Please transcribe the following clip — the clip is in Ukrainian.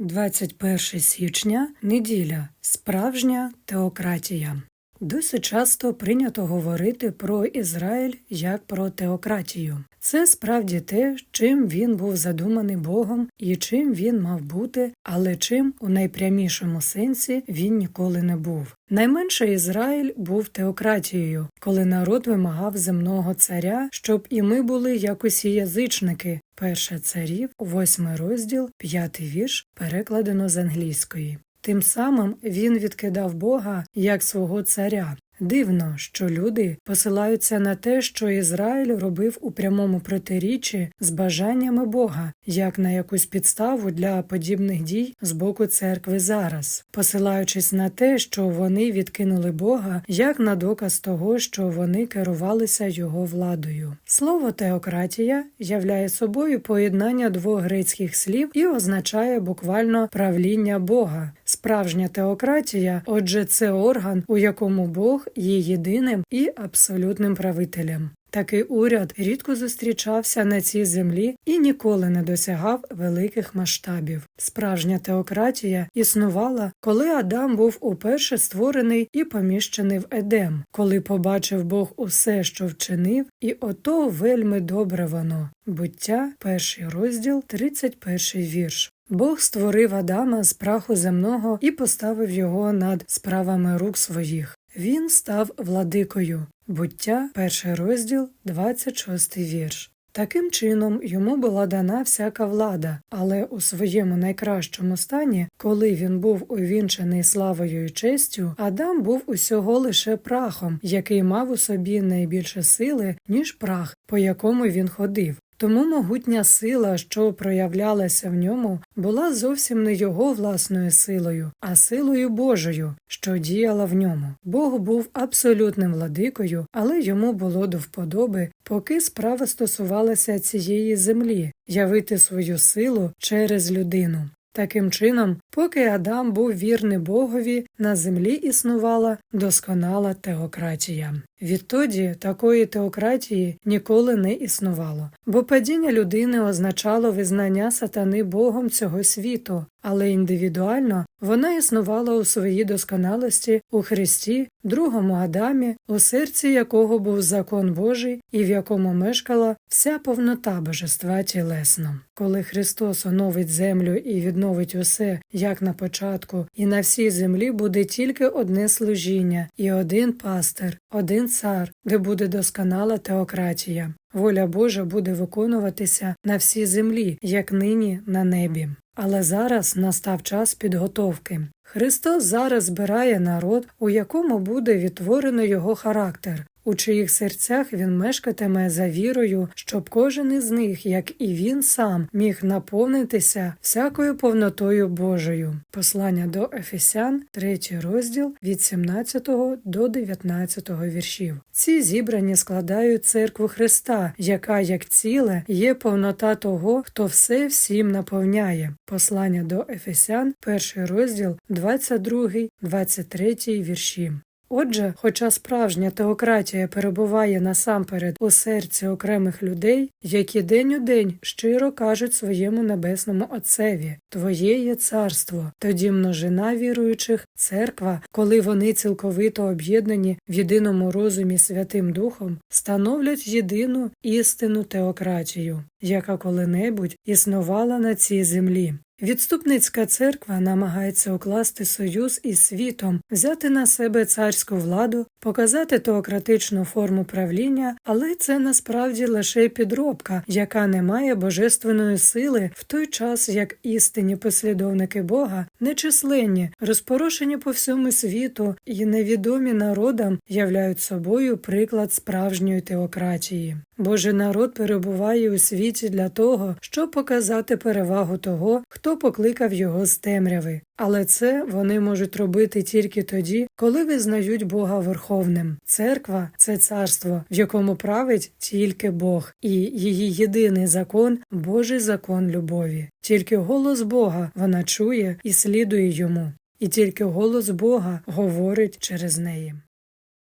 21 січня неділя справжня теократія. Досить часто прийнято говорити про Ізраїль як про теократію. Це справді те, чим він був задуманий Богом і чим він мав бути, але чим у найпрямішому сенсі він ніколи не був. Найменше Ізраїль був теократією, коли народ вимагав земного царя, щоб і ми були як усі язичники. Перше царів, восьмий розділ, п'ятий вірш, перекладено з англійської. Тим самим він відкидав Бога як свого царя. Дивно, що люди посилаються на те, що Ізраїль робив у прямому протиріччі з бажаннями Бога, як на якусь підставу для подібних дій з боку церкви зараз, посилаючись на те, що вони відкинули Бога, як на доказ того, що вони керувалися його владою. Слово теократія являє собою поєднання двох грецьких слів і означає буквально правління Бога. Справжня теократія, отже, це орган, у якому Бог є єдиним і абсолютним правителем. Такий уряд рідко зустрічався на цій землі і ніколи не досягав великих масштабів. Справжня теократія існувала, коли Адам був уперше створений і поміщений в Едем, коли побачив Бог усе, що вчинив, і ото вельми добре воно. Буття, перший розділ, 31 вірш. Бог створив Адама з праху земного і поставив його над справами рук своїх. Він став владикою. Буття, перший розділ, 26 вірш. Таким чином йому була дана всяка влада, але у своєму найкращому стані, коли він був увінчений славою і честю, Адам був усього лише прахом, який мав у собі найбільше сили, ніж прах, по якому він ходив. Тому могутня сила, що проявлялася в ньому, була зовсім не його власною силою, а силою Божою, що діяла в ньому. Бог був абсолютним владикою, але йому було до вподоби, поки справа стосувалася цієї землі, явити свою силу через людину. Таким чином, поки Адам був вірний Богові, на землі існувала досконала теократія. Відтоді такої теократії ніколи не існувало, бо падіння людини означало визнання сатани Богом цього світу, але індивідуально вона існувала у своїй досконалості у Христі, другому Адамі, у серці якого був закон Божий і в якому мешкала вся повнота божества тілесно. Коли Христос оновить землю і відновить усе, як на початку, і на всій землі буде тільки одне служіння і один пастир, один цар, де буде досконала теократія. Воля Божа буде виконуватися на всій землі, як нині на небі. Але зараз настав час підготовки. Христос зараз збирає народ, у якому буде відтворено його характер, у чиїх серцях він мешкатиме за вірою, щоб кожен із них, як і він сам, міг наповнитися всякою повнотою Божою. Послання до Ефесян, 3 розділ від 17 до 19 віршів. Ці зібрані складають церкву Христа, яка, як ціле, є повнота того, хто все всім наповняє. Послання до Ефесян, перший розділ, 22, 23 вірші. Отже, хоча справжня теократія перебуває насамперед у серці окремих людей, які день у день щиро кажуть своєму небесному Отцеві Твоє є царство, тоді множина віруючих, церква, коли вони цілковито об'єднані в єдиному розумі Святим Духом, становлять єдину істинну теократію, яка коли-небудь існувала на цій землі. Відступницька церква намагається укласти союз із світом, взяти на себе царську владу, показати теократичну форму правління, але це насправді лише підробка, яка не має божественної сили в той час, як істинні послідовники Бога нечисленні, розпорошені по всьому світу і невідомі народам являють собою приклад справжньої теократії. Божий народ перебуває у світі для того, щоб показати перевагу того, хто покликав його з темряви. Але це вони можуть робити тільки тоді, коли визнають Бога Верховним. Церква це царство, в якому править тільки Бог, і її єдиний закон Божий закон любові. Тільки голос Бога вона чує і слідує йому, і тільки голос Бога говорить через неї.